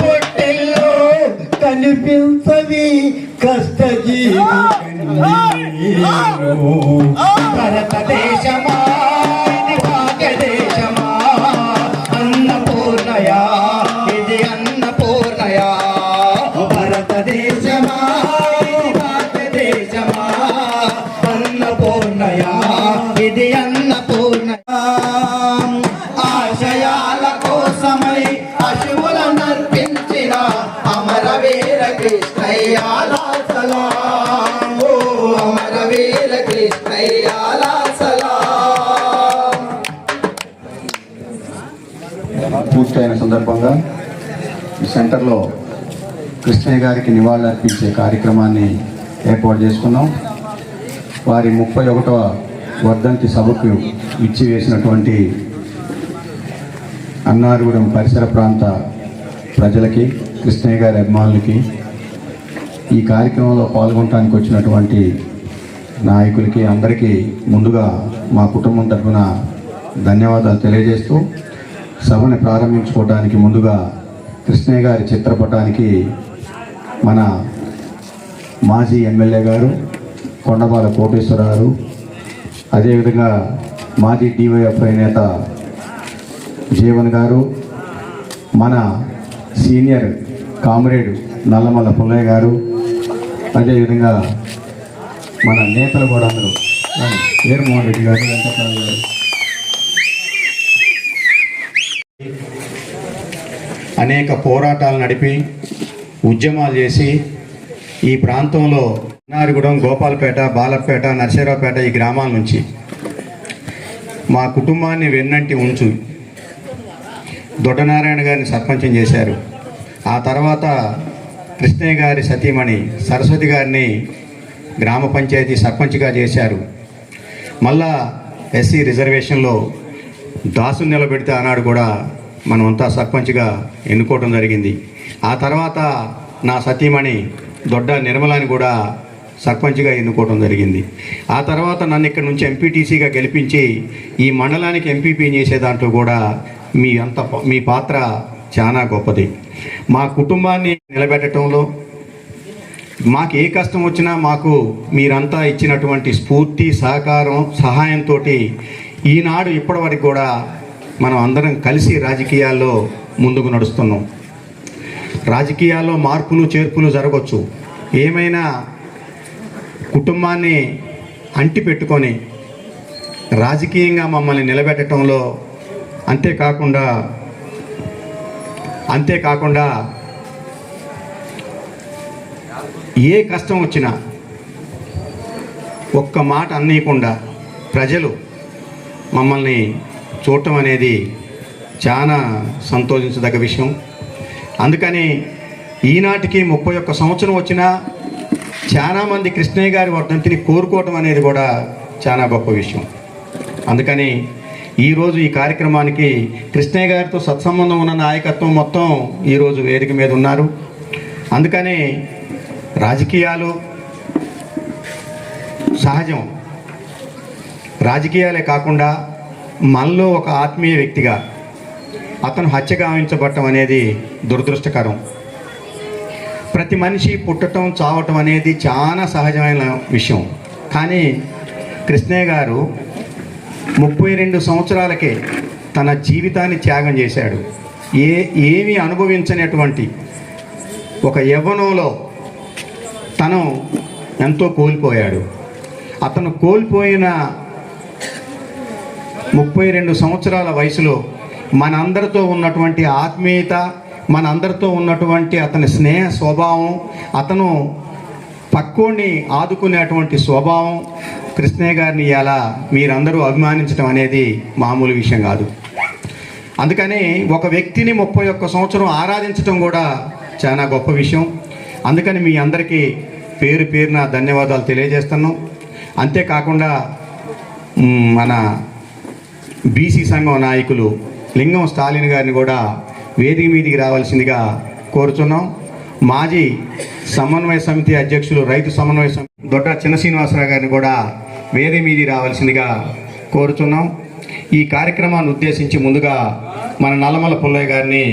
పుట్టిల్లు కనిపించవి కష్టజీవి. భారతదేశమా? పూర్తయిన సందర్భంగా ఈ సెంటర్లో కృష్ణయ్య గారికి నివాళులర్పించే కార్యక్రమాన్ని ఏర్పాటు చేసుకున్నాం. వారి ముప్పై ఒకటవ వర్ధంతి సభకు ఇచ్చి వేసినటువంటి అన్నారగూడెం పరిసర ప్రాంత ప్రజలకి కృష్ణయ్య గారి అభిమానులకి ఈ కార్యక్రమంలో పాల్గొనడానికి వచ్చినటువంటి నాయకులకి అందరికీ ముందుగా మా కుటుంబం తరఫున ధన్యవాదాలు తెలియజేస్తూ సభని ప్రారంభించుకోవడానికి ముందుగా కృష్ణయ్య గారి చిత్రపటానికి మన మాజీ ఎమ్మెల్యే గారు కొండబాల కోటేశ్వర గారు అదేవిధంగా మాజీ డివైఎఫ్ఐ నేత జీవన్ గారు మన సీనియర్ కామ్రేడ్ నల్లమల్ల పుల్లయ్య గారు అదేవిధంగా మన నేతలు కూడా అందరూ జగన్మోహన్ రెడ్డి గారు వెంకటరావు గారు. అనేక పోరాటాలు నడిపి ఉద్యమాలు చేసి ఈ ప్రాంతంలో నారిగూడెం గోపాలపేట బాలపేట నర్సరావుపేట ఈ గ్రామాల నుంచి మా కుటుంబాన్ని వెన్నంటి ఉంచు దొడ్డనారాయణ గారిని సర్పంచం చేశారు. ఆ తర్వాత కృష్ణయ్య గారి సతీమణి సరస్వతి గారిని గ్రామ పంచాయతీ సర్పంచ్గా చేశారు. మళ్ళా ఎస్సీ రిజర్వేషన్లో దాసు నిలబెడితే ఆనాడు కూడా మనమంతా సర్పంచ్గా ఎన్నుకోవడం జరిగింది. ఆ తర్వాత నా సతీమణి దొడ్డ నిర్మలాని కూడా సర్పంచ్గా ఎన్నుకోవడం జరిగింది. ఆ తర్వాత నన్ను ఇక్కడ నుంచి ఎంపీటీసీగా గెలిపించి ఈ మండలానికి ఎంపీపీ చేసే దాంట్లో కూడా మీ అంత మీ పాత్ర చాలా గొప్పది. మా కుటుంబాన్ని నిలబెట్టడంలో మాకు ఏ కష్టం వచ్చినా మాకు మీరంతా ఇచ్చినటువంటి స్ఫూర్తి సహకారం సహాయంతో ఈనాడు ఇప్పటివరకు కూడా మనం అందరం కలిసి రాజకీయాల్లో ముందుకు నడుస్తున్నాం. రాజకీయాల్లో మార్పులు చేర్పులు జరగవచ్చు ఏమైనా కుటుంబాన్ని అంటి పెట్టుకొని రాజకీయంగా మమ్మల్ని నిలబెట్టడంలో అంతేకాకుండా అంతేకాకుండా ఏ కష్టం వచ్చినా ఒక్క మాట అన్నీయకుండా ప్రజలు మమ్మల్ని చూడటం అనేది చాలా సంతోషించదగ్గ విషయం. అందుకని ఈనాటికి ముప్పై ఒక్క సంవత్సరం వచ్చినా చాలామంది కృష్ణయ్య గారి వర్ధంతిని కోరుకోవటం అనేది కూడా చాలా గొప్ప విషయం. అందుకని ఈరోజు ఈ కార్యక్రమానికి కృష్ణయ్య గారితో సత్సంబంధం ఉన్న నాయకత్వం మొత్తం ఈరోజు వేదిక మీద ఉన్నారు. అందుకని రాజకీయాలు సహజం. రాజకీయాలే కాకుండా మనలో ఒక ఆత్మీయ వ్యక్తిగా అతను హత్య గావించబడటం అనేది దురదృష్టకరం. ప్రతి మనిషి పుట్టటం చావటం అనేది చాలా సహజమైన విషయం. కానీ కృష్ణయ్య గారు ముప్పై రెండు సంవత్సరాలకే తన జీవితాన్ని త్యాగం చేశాడు. ఏ ఏమీ అనుభవించనటువంటి ఒక యవ్వనంలో తను ఎంతో కోల్పోయాడు. అతను కోల్పోయిన ముప్పై రెండు సంవత్సరాల వయసులో మనందరితో ఉన్నటువంటి ఆత్మీయత మనందరితో ఉన్నటువంటి అతని స్నేహ స్వభావం అతను పక్కోడిని ఆదుకునేటువంటి స్వభావం కృష్ణయ్య గారిని ఇలా మీరందరూ అభిమానించడం అనేది మామూలు విషయం కాదు. అందుకని ఒక వ్యక్తిని ముప్పై ఒక్క సంవత్సరం ఆరాధించడం కూడా చాలా గొప్ప విషయం. అందుకని మీ అందరికీ పేరు పేరున ధన్యవాదాలు తెలియజేస్తున్నాం. అంతేకాకుండా మన బీసీ సంఘం నాయకులు లింగం స్టాలిన్ గారిని కూడా వేదిక మీదికి రావాల్సిందిగా కోరుచున్నాం. మాజీ సమన్వయ సమితి అధ్యక్షులు రైతు సమన్వయ సమితి దొడ్డ చిన్న శ్రీనివాసరావు గారిని కూడా వేదిక మీది రావాల్సిందిగా కోరుచున్నాం. ఈ కార్యక్రమాన్ని ఉద్దేశించి ముందుగా మన నల్లమల పుల్లయ్య గారిని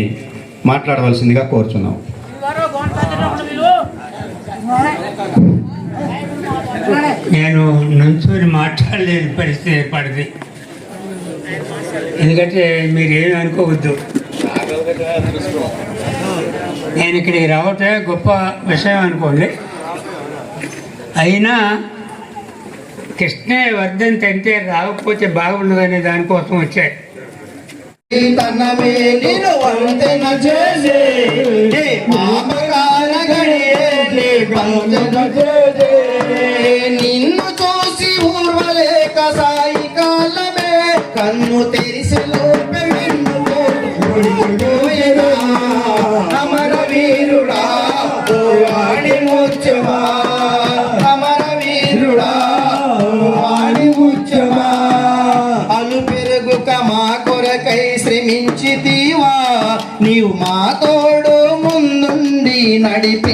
మాట్లాడవలసిందిగా కోరుచున్నాం. నేను నుంచొని మాట్లాడలేని పరిస్థితి ఏర్పడింది. ఎందుకంటే మీరేమి అనుకోవద్దు. నేను ఇక్కడికి రావటం గొప్ప విషయం అనుకోండి. అయినా కృష్ణే వర్ధన్ అంటే రాకపోతే అనే దానికోసం వచ్చాయి. తన మేలిను వంతెన చేసే నిన్ను చూసి ఊర్వలేక సాయి కాలమే. కన్ను తెరిసి లోపే అమర వీరుడా వాడి ముచ్చమా? అమర వీరుడా వాడి ముచ్చమా? అలు పెరుగుక మా కొరకై శ్రమించితివా నీవు మా తోడు ముందుండి నడిపి